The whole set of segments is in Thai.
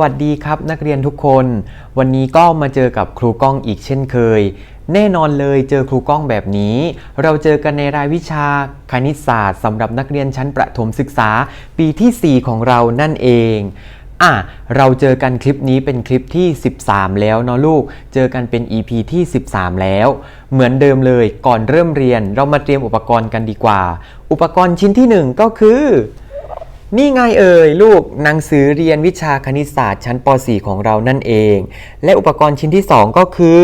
วัสดีครับนักเรียนทุกคน วันนี้ก็มาเจอกับครูก้องอีกเช่นเคย แน่นอนเลยเจอครูก้องแบบนี้ เราเจอกันในรายวิชาคณิตศาสตร์สำหรับนักเรียนชั้นประถมศึกษา ปีที่ 4 ของเรานั่นเองอะเราเจอกันคลิปนี้เป็นคลิปที่ 13 แล้วเนาะลูก เจอกันเป็น EP ที่ 13 แล้ว เหมือนเดิมเลยก่อนเริ่มเรียนเรามาเตรียมอุปกรณ์กันดีกว่า อุปกรณ์ชิ้นที่หนึ่งก็คือ นี่ไงเอ่ยลูกหนังสือเรียนวิชาคณิตศาสตร์ชั้นป .4 ของเรานั่นเอง และอุปกรณ์ชิ้นที่ 2 ก็คือ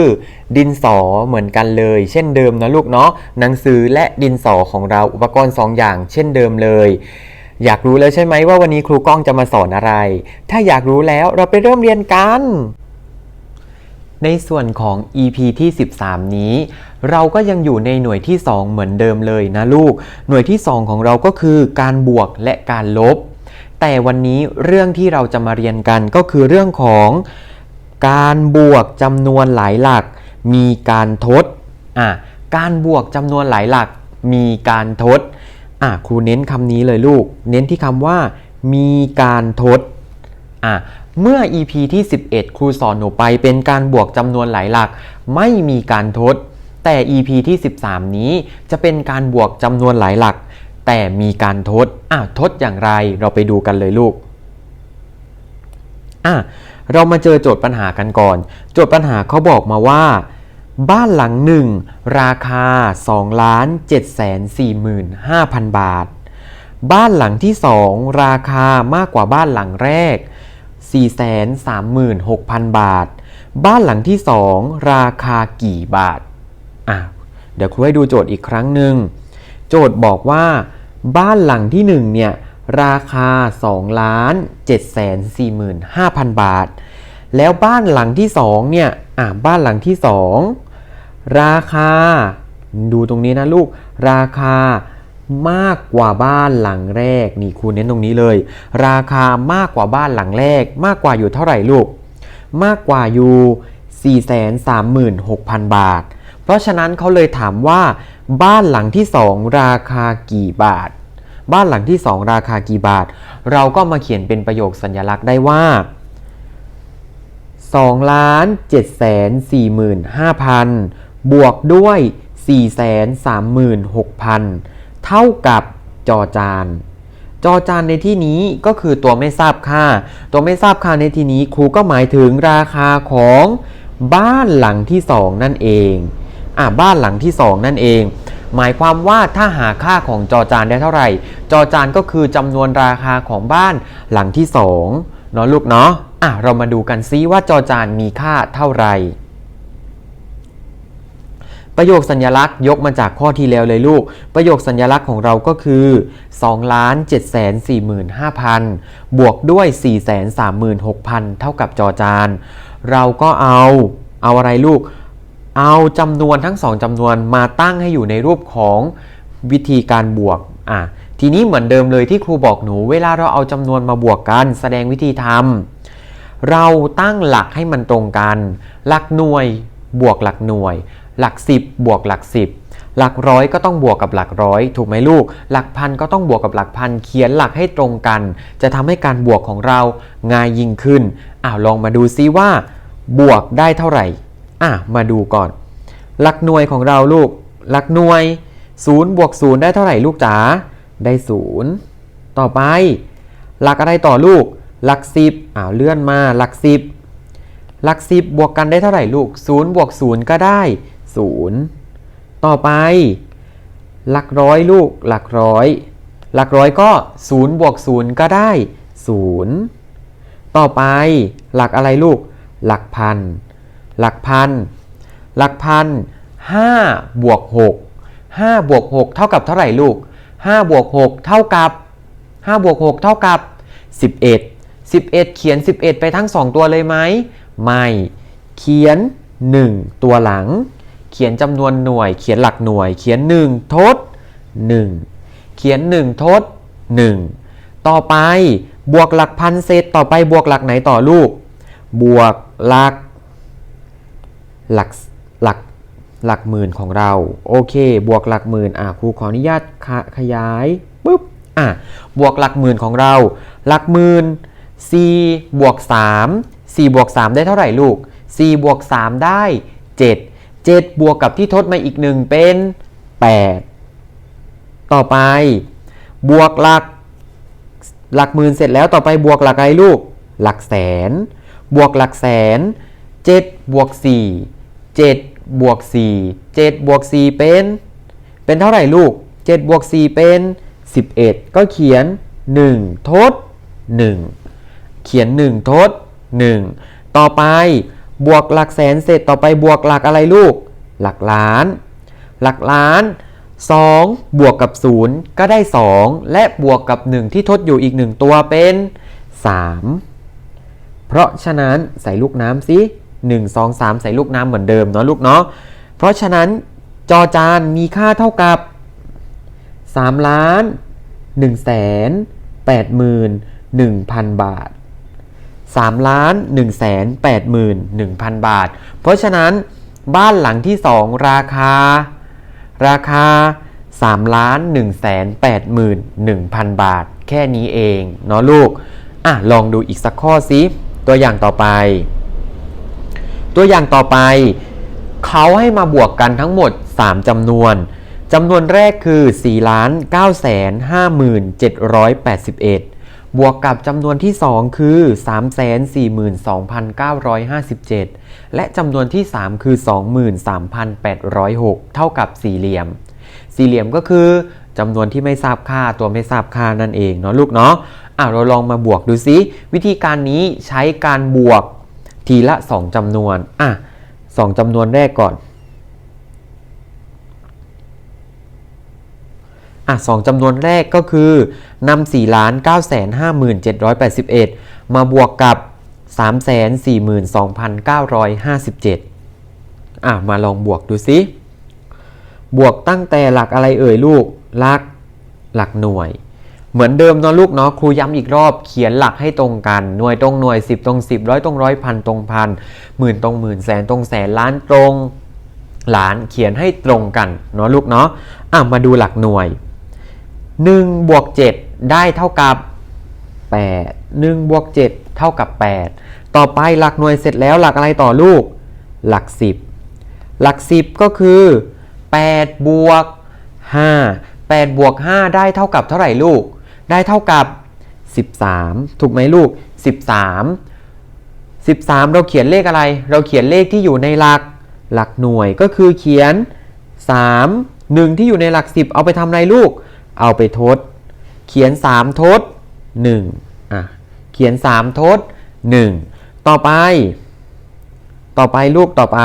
ดินสอเหมือนกันเลย เช่นเดิมนะลูกเนาะหนังสือและดินสอของเราอุปกรณ์ 2 อย่าง เช่นเดิมเลย อยากรู้แล้วใช่ไหมว่าวันนี้ครูก้องจะมาสอนอะไร ถ้าอยากรู้แล้วเราไปเริ่มเรียนกัน ในส่วนของ EP ที่ 13 นี้ เราก็ยังอยู่ในหน่วยที่ 2 เหมือนเดิมเลยนะลูก หน่วยที่ 2 ของเราก็คือการบวกและการลบ แต่วันนี้เรื่องที่เราจะมาเรียนกันก็คือเรื่องของการบวกจำนวนหลายหลัก มีการทดอะการบวกจำนวนหลายหลัก มีการทดอะครูเน้นคำนี้เลยลูก เน้นที่คำว่า มีการทดอะ เมื่อ EP ที่ 11 ครูสอนหนูไปเป็นการบวกจำนวนหลายหลัก ไม่มีการทด แต่ EP ที่ 13 นี้จะเป็นการบวกจำนวนหลายหลัก แต่มีการทดอะทดอย่างไรเราไปดูกันเลยลูกอะเรามาเจอโจทย์ปัญหากันก่อน โจทย์ปัญหาเขาบอกมาว่า บ้านหลังหนึ่งราคา 2 ล้าน7แสน4หมื่น5,000 บาท บ้านหลังที่ 2 ราคามากกว่าบ้านหลังแรก 436,000 บาท บ้านหลังที่ 2 ราคากี่บาท อะ เดี๋ยวครูให้ดูโจทย์อีกครั้งหนึ่ง โจทย์บอกว่า บ้านหลังที่ 1 เนี่ย ราคา2ล้าน745,000 บาท แล้วบ้านหลังที่ 2 เนี่ย อะ บ้านหลังที่ 2 ราคา ดูตรงนี้นะลูก ราคา มากกว่าบ้านหลังแรกนี่ครูเน้นตรงนี้เลย ราคามากกว่าบ้านหลังแรก มากกว่าอยู่เท่าไหร่ลูก มากกว่าอยู่ 436,000 บาท เพราะฉะนั้นเขาเลยถามว่า บ้านหลังที่ 2 ราคากี่บาท บ้านหลังที่ 2 ราคากี่บาท เราก็มาเขียนเป็นประโยคสัญลักษณ์ได้ว่า2ล้าน7แสน45,000 บวกด้วย4แสน36,000 เท่ากับจอจาน จอจานในที่นี้ก็คือตัวไม่ทราบค่า ตัวไม่ทราบค่าในที่นี้ครูก็หมายถึงราคาของบ้านหลังที่2นั่นเองอะบ้านหลังที่2นั่นเอง หมายความว่าถ้าหาค่าของจอจานได้เท่าไหร่ จอจานก็คือจำนวนราคาของบ้านหลังที่2เนาะลูกเนาะอะเรามาดูกันซิว่าจอจานมีค่าเท่าไหร่ ประโยคสัญลักษณ์ยกมาจากข้อที่แล้วเลยลูก ประโยคสัญลักษณ์ของเราก็คือ 2 ล้าน7แสน45,000 บวกด้วย 4 3 6 0 0 0 เท่ากับจอจาน เราก็เอาเอาอะไรลูก เอาจำนวนทั้งสองจำนวนมาตั้งให้อยู่ในรูปของวิธีการบวกอะทีนี้เหมือนเดิมเลยที่ครูบอกหนู เวลาเราเอาจำนวนมาบวกกัน แสดงวิธีทำเราตั้งหลักให้มันตรงกัน หลักหน่วยบวกหลักหน่วย หลัก 10 บวกหลัก 10 หลักร้อยก็ต้องบวกกับหลักร้อยถูกไหมลูก หลักพันก็ต้องบวกกับหลักพันเขียนหลักให้ตรงกัน จะทำให้การบวกของเราง่ายยิ่งขึ้นอ้าวลองมาดูซิว่า บวกได้เท่าไหร่อะมาดูก่อน หลักหน่วยของเราลูก หลักหน่วย0บวก0ได้เท่าไหร่ลูกจ๋าได้0ต่อไป หลักอะไรต่อลูก หลัก 10อ้าวเลื่อนมาหลัก 10 หลัก 10 บวกกันได้เท่าไหร่ลูก0บวก0ก็ได้ 0 ต่อไป หลักร้อยลูกหลักร้อย หลักร้อยก็ 0 บวก 0 ก็ได้ 0 ต่อไป หลักอะไรลูก หลักพัน หลักพัน หลักพัน5บวก6 5บวก6เท่ากับเท่าไหร่ลูก5บวก6เท่ากับ5บวก6เท่ากับ 11 11 เขียน 11 ไปทั้ง 2 ตัวเลยไหม ไม่ เขียน 1 ตัวหลัง เขียนจำนวนหน่วย เขียนหลักหน่วย เขียน 1 ทด 1 เขียน 1 ทด 1 ต่อไปบวกหลักพันเศษต่อไปบวกหลักไหนต่อลูก บวกหลัก หลักหลักหลักหมื่นของเรา โอเค บวกหลักหมื่นอะครูขออนุญาตขขยายปุ๊บอะบวกหลักหมื่นของเรา หลักหมื่น4บวก3 4บวก3ได้เท่าไหร่ลูก4บวก3ได้ 7 7 บวกกับที่ทดมาอีกหนึ่งเป็น 8 ต่อไป บวกหลัก หลักหมื่นเสร็จแล้วต่อไปบวกหลักอะไรลูก หลักแสน บวกหลักแสน 7 บวก 4 7 บวก 4 7 บวก 4 เป็น เป็นเท่าไหร่ลูก 7 บวก 4 เป็น 11 ก็เขียน 1 ทด 1 เขียน 1 ทด 1 ต่อไป บวกหลักแสนเสร็จต่อไปบวกหลักอะไรลูก หลักล้าน หลักล้าน 2 บวกกับ 0 ก็ได้ 2 และบวกกับ 1 ที่ทดอยู่อีก 1 ตัวเป็น 3 เพราะฉะนั้นใส่ลูกน้ำสิ1 2 3 ใส่ลูกน้ำเหมือนเดิมเนาะลูกเนาะเพราะฉะนั้นจอจานมีค่าเท่ากับ 3 ล้าน1แสน8หมื่น1,000 บาท 3ล้าน1แสน8หมื่น1,000 บาท เพราะฉะนั้นบ้านหลังที่ 2 ราคา ราคา3ล้าน1แสน8หมื่น1,000 บาท แค่นี้เองเนาะลูก อะ ลองดูอีกสักข้อสิตัวอย่างต่อไป ตัวอย่างต่อไป เขาให้มาบวกกันทั้งหมด 3จำนวนจำนวนแรกคือ4ล้าน9แสน5781 บวกกับจำนวนที่ 2 คือ 342,957 และจำนวนที่ 3 คือ 23,806 เท่ากับสี่เหลี่ยม สี่เหลี่ยมก็คือจำนวนที่ไม่ทราบค่าตัวไม่ทราบค่านั่นเองเนาะลูกเนาะอะเราลองมาบวกดูซิวิธีการนี้ใช้การบวกทีละ 2จำนวนอะสองจำนวนแรกก่อน อะสองจำนวนแรกก็คือนำ4ล้าน9แสน5781 มาบวกกับ 3 4 2 9 5 7 อะมาลองบวกดูซิบวกตั้งแต่หลักอะไรเอ่ยลูก หลักหลักหน่วย เหมือนเดิมเนาะลูกเนาะครูย้ำอีกรอบเขียนหลักให้ตรงกัน หน่วยตรงหน่วย 10 ตรง 10 ร้อยตรงร้อยพันตรงพันหมื่นตรงหมื่นแสนตรงแสนล้านตรงล้านเขียนให้ตรงกันเนาะลูกเนาะอะมาดูหลักหน่วย 1บวก7ได้เท่ากับ 8 1บวก7เท่ากับ 8 ต่อไปหลักหน่วยเสร็จแล้วหลักอะไรต่อลูก หลัก 10 หลัก 10 ก็คือ8บวก5 8บวก5ได้เท่ากับเท่าไหร่ลูก ได้เท่ากับ 13 ถูกไหมลูก 13 13 เราเขียนเลขอะไร เราเขียนเลขที่อยู่ในหลักหลักหน่วยก็คือเขียน 3 1 ที่อยู่ในหลัก 10 เอาไปทำอะไรลูก เอาไปทด เขียน 3 ทด1อะเขียน 3 ทด 1 ต่อไป ต่อไปลูกต่อไป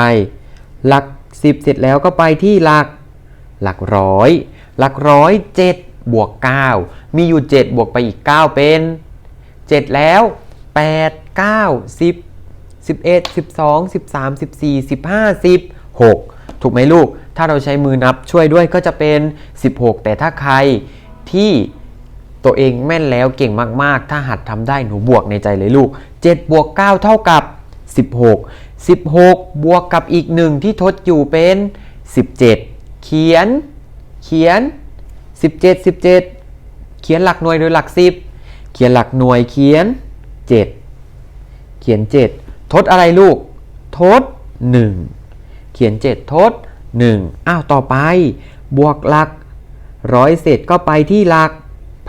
หลัก 10 เสร็จแล้วก็ไปที่หลัก หลักร้อย หลักร้อย7บวก 9 มีอยู่ 7 บวกไปอีก 9 เป็น 7 แล้ว 8 9 10 11 12 13 14 15 16 ถูกไหมลูก ถ้าเราใช้มือนับช่วยด้วยก็จะเป็น 16 แต่ถ้าใครที่ตัวเองแม่นแล้วเก่งมากๆ ถ้าหัดทำได้หนูบวกในใจเลยลูก 7 บวก 9 เท่ากับ 16 16 บวกกับอีกหนึ่งที่ทดอยู่เป็น 17 เขียน เขียน 17 17 เขียนหลักหน่วยหรือหลัก 10 เขียนหลักหน่วยเขียน 7 เขียน 7 ทดอะไรลูก ทด 1 เขียน 7 ทด 1อ้าวต่อไป บวกหลักร้อยเสร็จก็ไปที่หลัก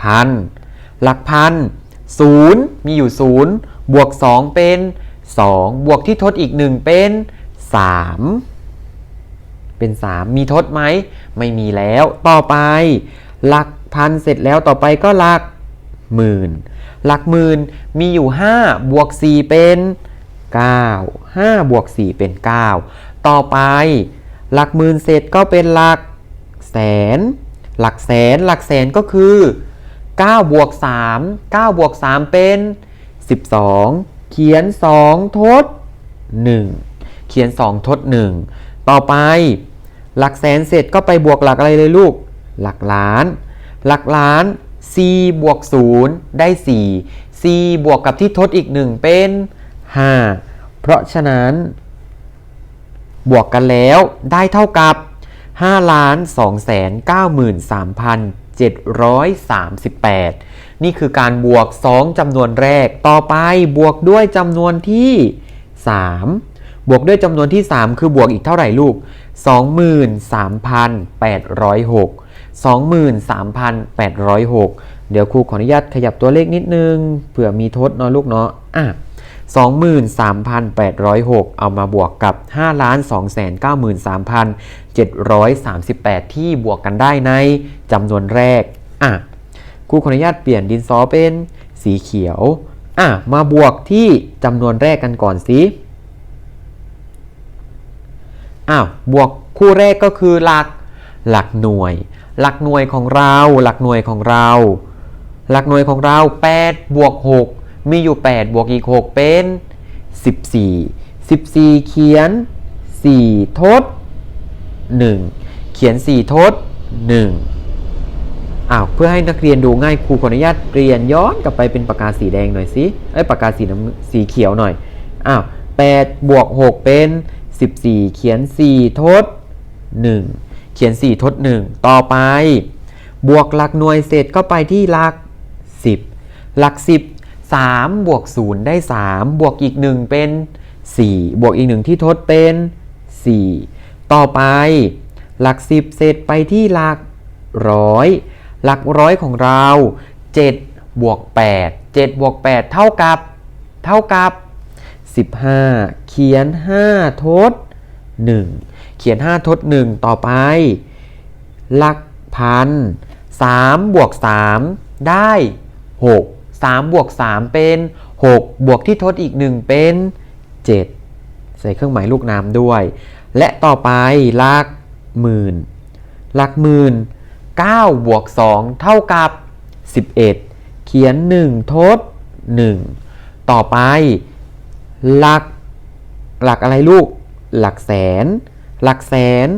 พัน หลักพันศูนย์มีอยู่ศูนย์บวก 2 เป็น 2 บวกที่ทดอีก 1 เป็น 3 เป็น 3 มีทดไหม ไม่มีแล้วต่อไป หลักพันเสร็จแล้วต่อไปก็หลักหมื่น หลักหมื่นมีอยู่ 5 บวก 4 เป็น 9 5 บวก 4 เป็น 9 ต่อไป หลักหมื่นเสร็จก็เป็นหลักแสน หลักแสนหลักแสนก็คือ9บวก3 9บวก3เป็น 12 เขียน 2 ทด 1 เขียน 2 ทด 1 ต่อไป หลักแสนเสร็จก็ไปบวกหลักอะไรเลยลูก หลักล้าน หลักล้าน4บวก 0 ได้4 4บวกกับที่ทดอีก 1 เป็น 5 เพราะฉะนั้น บวกกันแล้วได้เท่ากับ5ล้าน2 9 3 7 3 8 นี่คือการบวก 2จำนวนแรก ต่อไปบวกด้วยจำนวนที่ 3 บวกด้วยจำนวนที่ 3 คือบวกอีกเท่าไหร่ลูก 23,806 23,806 เดี๋ยวครูขออนุญาตขยับตัวเลขนิดนึงเผื่อมีทดเนาะลูกเนาะอะ 23,806 เอามาบวกกับ 5,293,738 ที่บวกกันได้ในจำนวนแรก อะครูขออนุญาตเปลี่ยนดินสอเป็นสีเขียว อะ มาบวกที่จำนวนแรกกันก่อนสิ อ้าว บวกคู่แรกก็คือหลัก หลักหน่วย หลักหน่วยของเรา หลักหน่วยของเรา หลักหน่วยของเรา 8 บวก 6 มีอยู่ 8 บวกอีก 6 เป็น 14 14 เขียน 4 ทด 1 เขียน 4 ทด 1อ้าวเพื่อให้นักเรียนดูง่ายครูขออนุญาตเปลี่ยนย้อนกลับไปเป็นปากกาสีแดงหน่อยสิเอ้ยปากกาสีน้ำสีเขียวหน่อยอ้าว8บวก 6 เป็น 14 เขียน 4 ทด 1 เขียน 4 ทด 1 ต่อไป บวกหลักหน่วยเสร็จก็ไปที่หลัก 10 หลัก 10 3บวก0ได้ 3 บวกอีก 1 เป็น 4 บวกอีก 1 ที่ทดเป็น 4 ต่อไป หลัก 10 เสร็จไปที่หลักร้อยหลักร้อยของเรา 7 บวก 8 7 บวก 8 เท่ากับ เท่ากับ 15 เขียน 5 ทด 1 เขียน 5 ทด 1 ต่อไป หลักพัน3บวก 3 ได้ 6 3 บวก 3 เป็น 6 บวกที่ทดอีก 1 เป็น 7 ใส่เครื่องหมายลูกน้ำด้วย และต่อไปหลักหมื่นหลักหมื่น9บวก 2 เท่ากับ 11 เขียน 1 ทด 1 ต่อไปหลักหลักอะไรลูก หลักแสน หลักแสน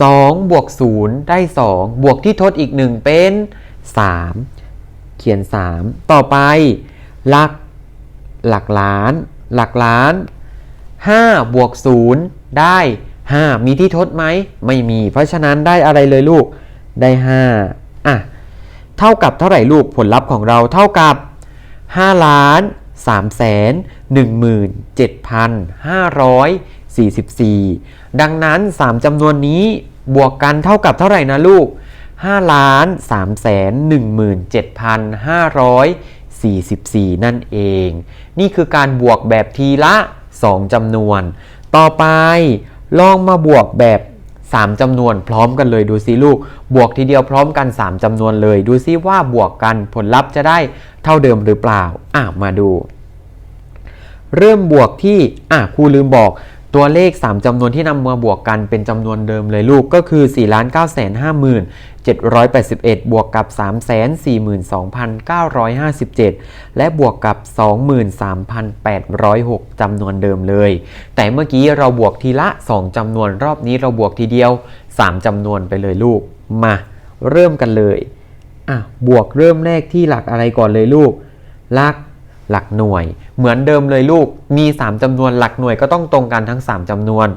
2บวก0ได้ 2 บวกที่ทดอีก 1 เป็น 3 เขียน 3 ต่อไป หลัก หลักล้าน หลักล้าน 5 บวก 0 ได้ 5 มีที่ทดไหม ไม่มี เพราะฉะนั้นได้อะไรเลยลูก ได้ 5 อะ เท่ากับเท่าไหร่ลูก ผลลัพธ์ของเราเท่ากับ 5 ล้าน3แสน17,544 ดังนั้น 3จำนวนนี้บวกกันเท่ากับเท่าไหร่นะลูก 5ล้าน3แสน17,544 นั่นเอง นี่คือการบวกแบบทีละ 2จำนวน ต่อไปลองมาบวกแบบ 3จำนวนพร้อมกันเลยดูซิลูก บวกทีเดียวพร้อมกัน 3จำนวนเลย ดูซิว่าบวกกันผลลัพธ์จะได้เท่าเดิมหรือเปล่า อะ มาดู เริ่มบวกที่ อะครูลืมบอกตัวเลข 3จำนวนที่นำมาบวกกันเป็นจำนวนเดิมเลยลูกก็คือ 4 9 5 781 บวกกับ 342,957 และบวกกับ 23,806 จำนวนเดิมเลย แต่เมื่อกี้เราบวกทีละ 2จำนวนรอบนี้เราบวกทีเดียว 3จำนวนไปเลยลูก มาเริ่มกันเลย อะ บวกเริ่มแรกที่หลักอะไรก่อนเลยลูก หลักหลักหน่วย เหมือนเดิมเลยลูก มี 3จำนวนหลักหน่วยก็ต้องตรงกันทั้ง 3จำนวน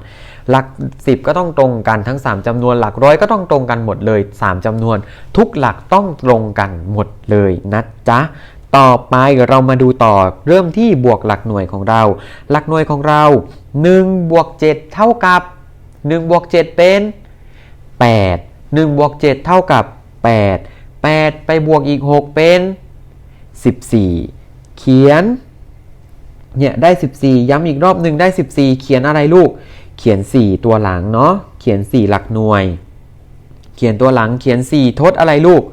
หลัก 10 ก็ต้องตรงกันทั้ง 3จำนวนหลักร้อยก็ต้องตรงกันหมดเลย 3จำนวน ทุกหลักต้องตรงกันหมดเลยนะจ๊ะต่อไปเรามาดูต่อเริ่มที่บวกหลักหน่วยของเรา หลักหน่วยของเรา1บวก7เท่ากับ1บวก7เป็น 8 1บวก7เท่ากับ 8 8 ไปบวกอีก 6 เป็น 14 เขียนเนี่ยได้ 14 ย้ำอีกรอบหนึ่งได้ 14 เขียนอะไรลูก เขียน 4 ตัวหลังเนาะ เขียน 4 หลักหน่วย เขียนตัวหลัง เขียน 4 ทดอะไรลูก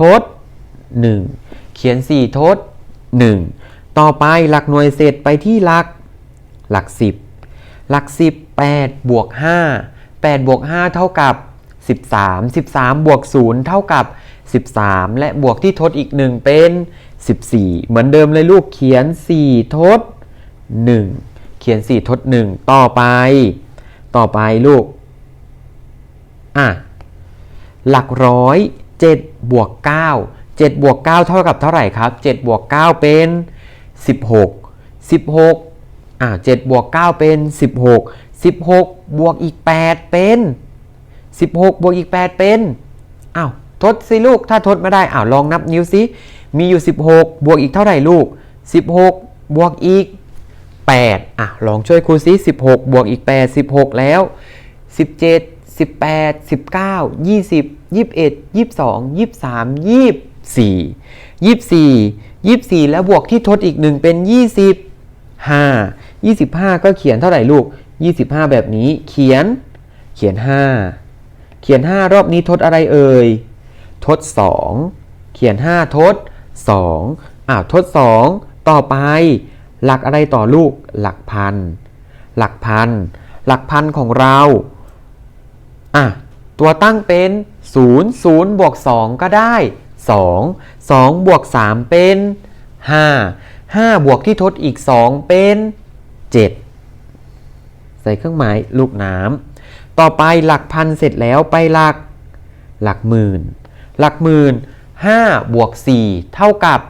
ทด 1 เขียน 4 ทด 1 ต่อไปหลักหน่วยเสร็จไปที่หลัก หลัก 10 หลัก 10 8บวก5 8บวก5เท่ากับ 13 13 บวก 0 เท่ากับ 13 และบวกที่ทดอีก 1 เป็น 14 เหมือนเดิมเลยลูกเขียน 4 ทด 1 เขียน 4 ทด 1 ต่อไป ต่อไปลูก อะ หลักร้อย7บวก9 7บวก9เท่ากับเท่าไหร่ครับ7บวก9เป็น 16 16อะ7บวก9เป็น 16 16 บวกอีก 8 เป็น 16 บวกอีก 8 เป็นอ้าวทดสิลูกถ้าทดไม่ได้อ้าวลองนับนิ้วสิมีอยู่ 16 บวกอีกเท่าไหร่ลูก 16 บวกอีก 8อะลองช่วยครูซิ16 บวกอีก 8 16 แล้ว 17 18 19 20 21 22 23 24 24 24 แล้วบวกที่ทดอีกหนึ่งเป็น 25 25 ก็เขียนเท่าไหร่ลูก 25 แบบนี้เขียน เขียน 5 เขียน 5 รอบนี้ทดอะไรเอ่ย ทด 2 เขียน 5 ทด 2อ้าวทด 2 ต่อไป หลักอะไรต่อลูกหลักพัน หลักพัน หลักพันของเราอะตัวตั้งเป็น 0 0 บวก 2 ก็ได้ 2 2 บวก 3 เป็น 5 5 บวกที่ทดอีก 2 เป็น 7 ใส่เครื่องหมายลูกน้ำต่อไปหลักพันเสร็จแล้วไปหลัก หลักหมื่น หลักหมื่น 5 บวก 4 เท่ากับ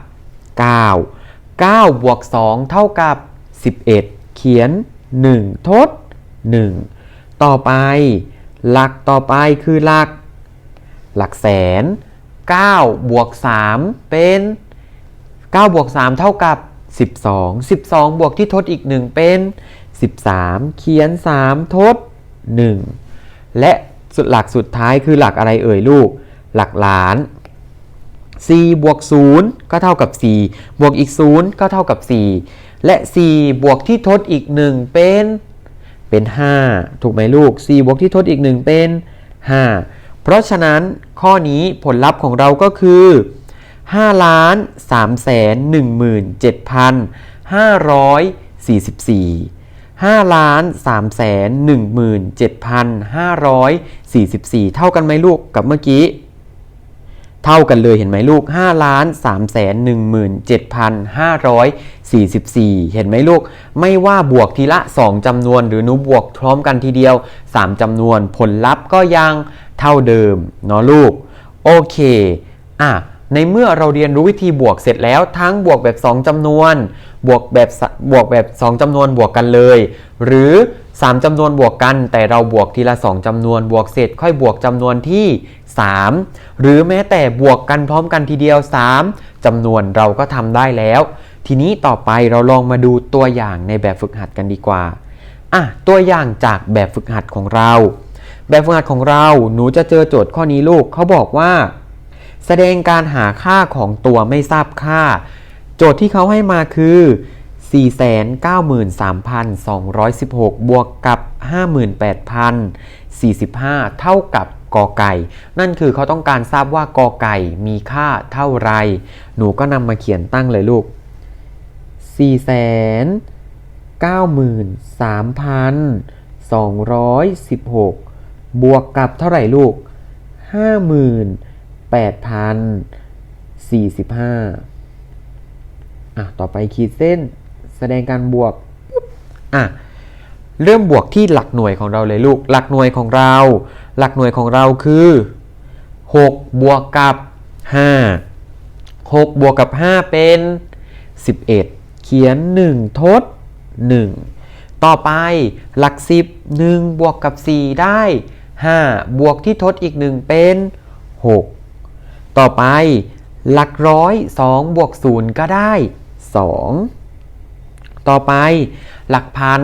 9 9บวก2เท่ากับ 11 เขียน 1 ทด 1 ต่อไป หลักต่อไปคือหลัก หลักแสน9บวก3เป็น9บวก3เท่ากับ 12 12 บวกที่ทดอีก 1 เป็น 13 เขียน 3 ทด 1 และสุดหลักสุดท้ายคือหลักอะไรเอ่ยลูก หลักล้าน 4บวก0ก็เท่ากับ 4 บวกอีก 0 ก็เท่ากับ 4 และ 4 บวกที่ทดอีก 1 เป็น เป็น 5 ถูกไหมลูก 4 บวกที่ทดอีก 1 เป็น 5 เพราะฉะนั้นข้อนี้ผลลัพธ์ของเราก็คือ5ล้าน3แสน17,544 5ล้าน3แสน17,544 เท่ากันไหมลูกกับเมื่อกี้ เท่ากันเลยเห็นไหมลูก5ล้าน3แสน17,544 เห็นไหมลูก ไม่ว่าบวกทีละ 2จำนวน หรือนูบวกพร้อมกันทีเดียว 3จำนวนผลลัพธ์ก็ยังเท่าเดิมเนาะลูก โอเค อะ ในเมื่อเราเรียนรู้วิธีบวกเสร็จแล้วทั้งบวกแบบ 2จำนวน บวกแบบบวกแบบ 2จำนวนบวกกันเลย หรือ 3จำนวนบวกกัน แต่เราบวกทีละ 2จำนวน บวกเสร็จค่อยบวกจำนวนที่ 3 หรือแม้แต่บวกกันพร้อมกันทีเดียว 3จำนวนเราก็ทำได้แล้ว ทีนี้ต่อไปเราลองมาดูตัวอย่างในแบบฝึกหัดกันดีกว่าอะตัวอย่างจากแบบฝึกหัดของเรา แบบฝึกหัดของเราหนูจะเจอโจทย์ข้อนี้ลูกเขาบอกว่า แสดงการหาค่าของตัวไม่ทราบค่า โจทย์ที่เขาให้มาคือ493,216 บวกกับ 58,045 เท่ากับ กอไก่ นั่นคือเขาต้องการทราบว่ากอไก่มีค่าเท่าไร หนูก็นำมาเขียนตั้งเลยลูก 493,216 บวกกับเท่าไหร่ลูก 58,045 อะ ต่อไปขีดเส้นแสดงการบวก อะเริ่มบวกที่หลักหน่วยของเราเลยลูก หลักหน่วยของเรา หลักหน่วยของเราคือ 6 บวกกับ 5 6 บวกกับ 5 เป็น 11 เขียน 1 ทด 1 ต่อไปหลัก 10 1 บวกกับ 4 ได้ 5 บวกที่ทดอีก 1 เป็น 6 ต่อไปหลักร้อย2บวก 0 ก็ได้ 2 ต่อไปหลักพัน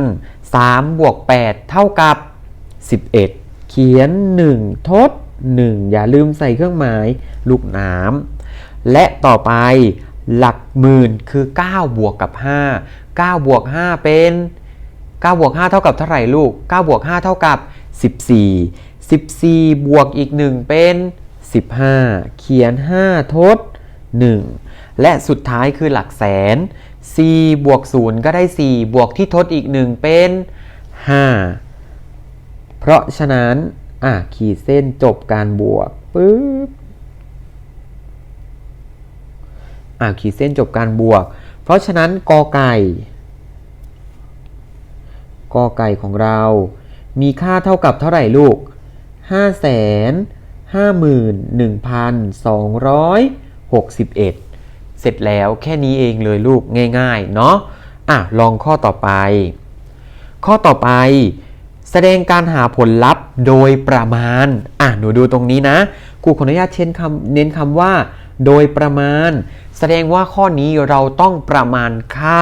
3บวก 8 เท่ากับ 11 เขียน 1 ทด 1 อย่าลืมใส่เครื่องหมายลูกน้ำและต่อไปหลักหมื่นคือ 9 บวกกับ 5 9 บวก 5 เป็น 9 บวก 5 เท่ากับเท่าไหร่ลูก 9 บวก 5 เท่ากับ 14 14 บวกอีก 1 เป็น 15 เขียน 5 ทด 1 และสุดท้ายคือหลักแสน 4 บวก 0 ก็ได้ 4 บวกที่ทดอีก 1 เป็น 5 เพราะฉะนั้น อะ ขีดเส้นจบการบวกปึ๊บอะ ขีดเส้นจบการบวก เพราะฉะนั้นกอไก่กอไก่ของเรา มีค่าเท่ากับเท่าไหร่ลูก 5 5 1 2 6 1 เสร็จแล้วแค่นี้เองเลยลูกง่าย ๆ เนาะอะ ลองข้อต่อไป ข้อต่อไป แสดงการหาผลลัพธ์โดยประมาณ อะ หนูดูตรงนี้นะครูขออนุญาตเช่นคำเน้นคำว่า โดยประมาณ แสดงว่าข้อนี้เราต้องประมาณค่า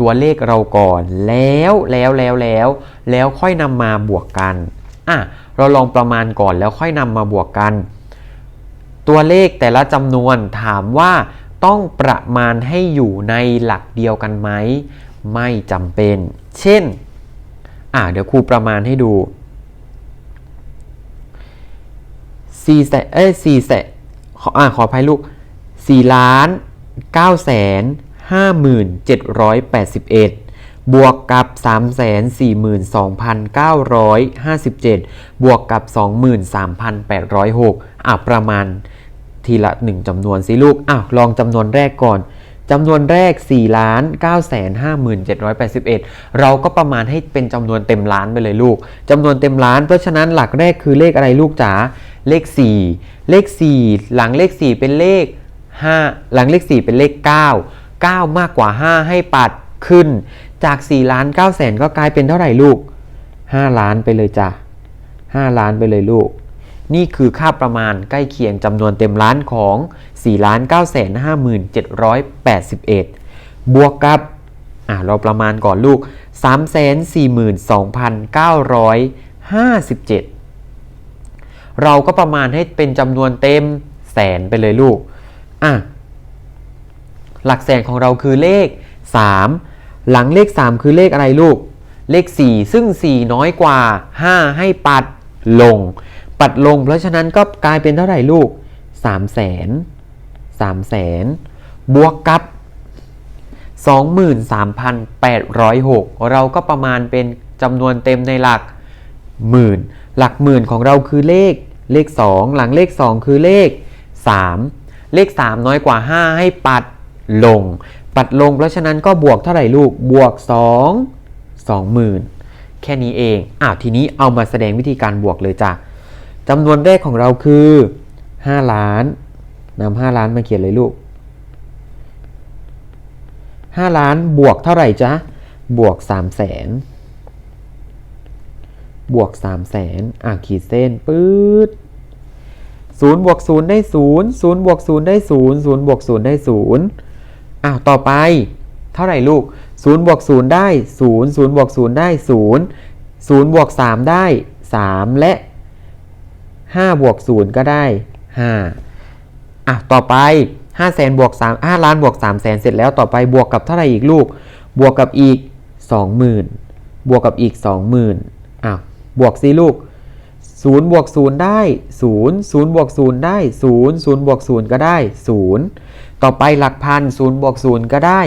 ตัวเลขเราก่อนแล้วแล้วแล้วแล้วแล้วค่อยนำมาบวกกันอะเราลองประมาณก่อนแล้วค่อยนำมาบวกกัน ตัวเลขแต่ละจำนวนถามว่าต้องประมาณให้อยู่ในหลักเดียวกันไหม ไม่จำเป็น เช่น อะเดี๋ยวครูประมาณให้ดู4แสนเอ้ย4แสนขออะขออภัยลูก4ล้าน9แสน52,781บวกกับ 342,957 บวกกับ 23,806 อะ ประมาณทีละ 1จำนวนสิลูก อะ ลองจำนวนแรกก่อน จำนวนแรก 4 ล้าน9แสน5781 เราก็ประมาณให้เป็นจำนวนเต็มล้านไปเลยลูก จำนวนเต็มล้าน เพราะฉะนั้นหลักแรกคือเลขอะไรลูกจ๋า เลข 4 เลข 4 หลังเลข 4 เป็นเลข 5 หลังเลข 4 เป็นเลข 9 9 มากกว่า 5 ให้ปัดขึ้น จาก 4 ล้าน9แสนก็กลายเป็นเท่าไหร่ลูก 5 ล้านไปเลยจ้ะ 5 ล้านไปเลยลูก นี่คือค่าประมาณใกล้เคียงจำนวนเต็มล้านของ4ล้าน9แสน5781 บวกกับอะเราประมาณก่อนลูก 342,957 เราก็ประมาณให้เป็นจำนวนเต็มแสนไปเลยลูกอะหลักแสนของเราคือเลข 3 หลังเลข 3 คือเลขอะไรลูก เลข 4 ซึ่ง 4 น้อยกว่า 5 ให้ปัดลง ปัดลง เพราะฉะนั้นก็กลายเป็นเท่าไหร่ลูก3แสน3แสนบวกกับ 23,806 เราก็ประมาณเป็นจำนวนเต็มในหลักหมื่น หลักหมื่นของเราคือเลข เลข 2 หลังเลข 2 คือเลข 3 เลข 3 น้อยกว่า 5 ให้ปัดลง ปัดลงเพราะฉะนั้นก็บวกเท่าไหร่ลูก บวก 2 20,000 แค่นี้เอง อ้าวทีนี้เอามาแสดงวิธีการบวกเลยจ้ะ จำนวนแรกของเราคือ 5 ล้านนำ5ล้านมาเขียนเลยลูก 5 ล้านบวกเท่าไหร่จ๊ะ บวก 3 0 0แสนบวก 3 0 0แสนอะขีดเส้นปื๊ด0บวก0ได้ 0 0บวก0ได้0 0บวก0ได้0อ้าวต่อไป เท่าไหร่ลูก0บวก0ได้ 0 0บวก0ได้ 0 0บวก3ได้ 3 และ 5 บวก 0 ก็ได้ 5 อะ ต่อไป5แสนบวก3 5ล้านบวก3แสนเสร็จแล้วต่อไปบวกกับเท่าไหร่อีกลูก บวกกับอีก 20,000 บวกกับอีก 20,000อะบวกสิลูก0บวก0ได้ 0 0บวก0ได้ 0 0บวก0ก็ได้ 0 ต่อไปหลักพัน0บวก0ก็ได้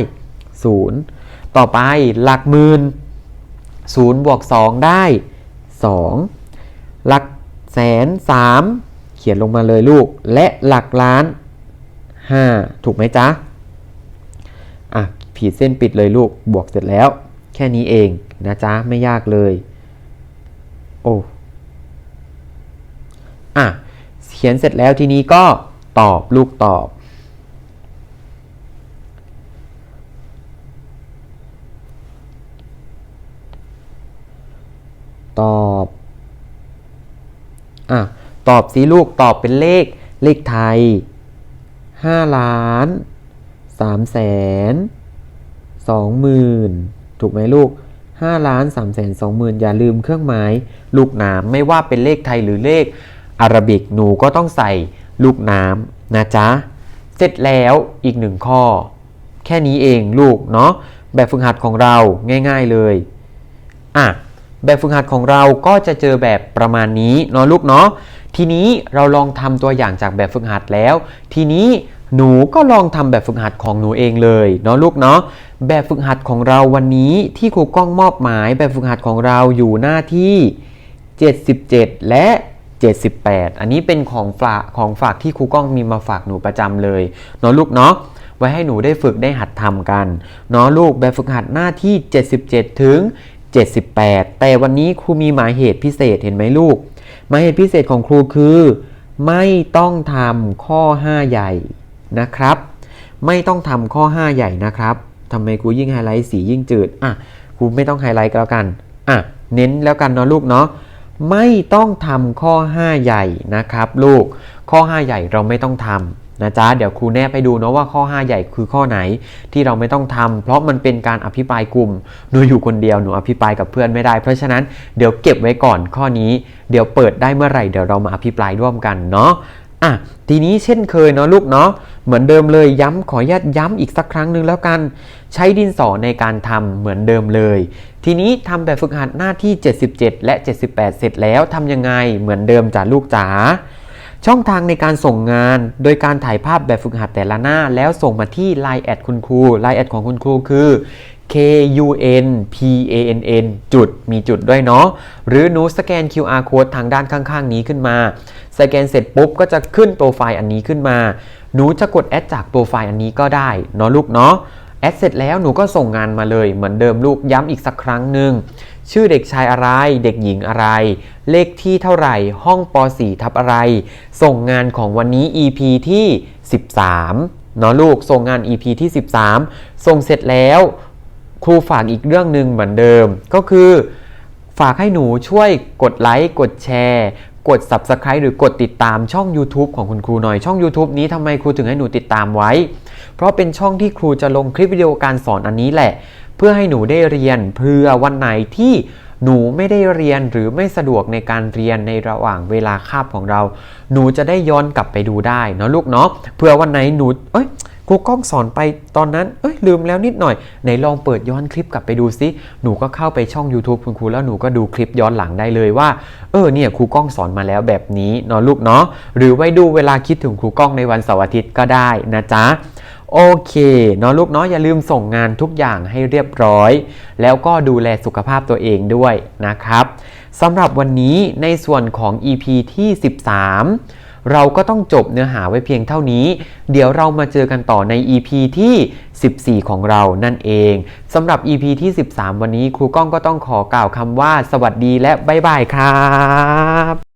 0 ต่อไปหลักหมื่น0บวก2ได้ 2 หลัก แสน3เขียนลงมาเลยลูก และหลักล้าน 5 ถูกไหมจ๊ะ อะผีเส้นปิดเลยลูก บวกเสร็จแล้ว แค่นี้เองนะจ๊ะ ไม่ยากเลย โอ้ อะ เขียนเสร็จแล้วทีนี้ก็ตอบลูกตอบ ตอบ อะตอบสิลูกตอบเป็นเลขเลขไทย 5 ล้าน3แสน2หมื่นถูกไหมลูก 5 ล้าน3แสน2หมื่นอย่าลืมเครื่องหมายลูกน้ำไม่ว่าเป็นเลขไทยหรือเลขอาราบิกหนูก็ต้องใส่ลูกน้ำนะจ๊ะ เสร็จแล้วอีกหนึ่งข้อ แค่นี้เองลูกเนาะแบบฝึกหัดของเราง่าย ๆเลย อะ แบบฝึกหัดของเราก็จะเจอแบบประมาณนี้เนาะลูกเนาะทีนี้เราลองทำตัวอย่างจากแบบฝึกหัดแล้ว ทีนี้หนูก็ลองทำแบบฝึกหัดของหนูเองเลยเนาะลูกเนาะแบบฝึกหัดของเราวันนี้ที่ครูก้องมอบหมายแบบฝึกหัดของเราอยู่หน้าที่ 77 และ 78 อันนี้เป็นของฝากของฝากที่ครูก้องมีมาฝากหนูประจำเลยเนาะลูกเนาะไว้ให้หนูได้ฝึกได้หัดทำกันเนาะลูกแบบฝึกหัดหน้าที่ 77 ถึง 78 แต่วันนี้ครูมีหมายเหตุพิเศษเห็นไหมลูก หมายเหตุพิเศษของครูคือ ไม่ต้องทำข้อ 5 ใหญ่นะครับ ไม่ต้องทำข้อ 5 ใหญ่นะครับทำไมครูยิ่งไฮไลท์สียิ่งจืดอะครูไม่ต้องไฮไลท์ก็แล้วกันอะเน้นแล้วกันเนาะลูกเนาะไม่ต้องทำข้อ 5 ใหญ่นะครับ ลูกข้อ 5 ใหญ่เราไม่ต้องทำ นะจ๊ะเดี๋ยวครูแนบไปดูเนาะว่าข้อ 5 ใหญ่คือข้อไหนที่เราไม่ต้องทำเพราะมันเป็นการอภิปรายกลุ่มหนูอยู่คนเดียวหนูอภิปรายกับเพื่อนไม่ได้ เพราะฉะนั้นเดี๋ยวเก็บไว้ก่อนข้อนี้ เดี๋ยวเปิดได้เมื่อไหร่เดี๋ยวเรามาอภิปรายร่วมกันเนาะอะทีนี้เช่นเคยเนาะลูกเนาะเหมือนเดิมเลยย้ำขออนุญาตย้ำอีกสักครั้งหนึ่งแล้วกัน ใช้ดินสอในการทำเหมือนเดิมเลย ทีนี้ทำแบบฝึกหัดหน้าที่ 77 และ 78 เสร็จแล้วทำยังไงเหมือนเดิมจ้ะลูกจ๋า ช่องทางในการส่งงาน โดยการถ่ายภาพแบบฝึกหัดแต่ละหน้า แล้วส่งมาที่ Line แอดคุณครู Line แอดของคุณครูคือ k u n p a n n จุดมีจุดด้วยเนาะหรือหนูสแกน QR code ทางด้านข้าง ๆ นี้ขึ้นมา สแกนเสร็จปุ๊บก็จะขึ้นโปรไฟล์อันนี้ขึ้นมาหนูจะกดแอดจากโปรไฟล์อันนี้ก็ได้เนาะลูกเนาะแอดเสร็จแล้วหนูก็ส่งงานมาเลยเหมือนเดิมลูกย้ำอีกสักครั้งหนึ่ง ชื่อเด็กชายอะไร เด็กหญิงอะไร เลขที่เท่าไหร่ ห้องป .4 ทับอะไร ส่งงานของวันนี้ EP ที่ 13 เนาะลูก ส่งงาน EP ที่ 13 ส่งเสร็จแล้ว ครูฝากอีกเรื่องหนึ่งเหมือนเดิม ก็คือฝากให้หนูช่วยกดไลค์ กดแชร์ กด Subscribe หรือกดติดตามช่อง YouTube ของคุณครูหน่อยช่อง YouTube นี้ทำไมครูถึงให้หนูติดตามไว้ เพราะเป็นช่องที่ครูจะลงคลิปวิดีโอการสอนอันนี้แหละ เพื่อให้หนูได้เรียนเพื่อวันไหนที่หนูไม่ได้เรียนหรือไม่สะดวกในการเรียนในระหว่างเวลาคาบของเรา หนูจะได้ย้อนกลับไปดูได้เนาะลูกเนาะเพื่อวันไหนหนูเอ้ยครูกล้องสอนไปตอนนั้น เอ้ยลืมแล้วนิดหน่อยไหนลองเปิดย้อนคลิปกลับไปดูซิ หนูก็เข้าไปช่อง YouTube คุณครูแล้วหนูก็ดูคลิปย้อนหลังได้เลยว่า เออเนี่ยครูกล้องสอนมาแล้วแบบนี้เนาะลูกเนาะหรือไว้ดูเวลาคิดถึงครูกล้องในวันเสาร์อาทิตย์ก็ได้นะจ๊ะ โอเคเนาะลูกเนาะอย่าลืมส่งงานทุกอย่างให้เรียบร้อย แล้วก็ดูแลสุขภาพตัวเองด้วยนะครับสำหรับวันนี้ในส่วนของ EP ที่ 13 เราก็ต้องจบเนื้อหาไว้เพียงเท่านี้ เดี๋ยวเรามาเจอกันต่อใน EP ที่ 14 ของเรานั่นเองสำหรับ EP ที่ 13 วันนี้ครูก้องก็ต้องขอกล่าวคำว่า สวัสดีและบ๊ายบายครับ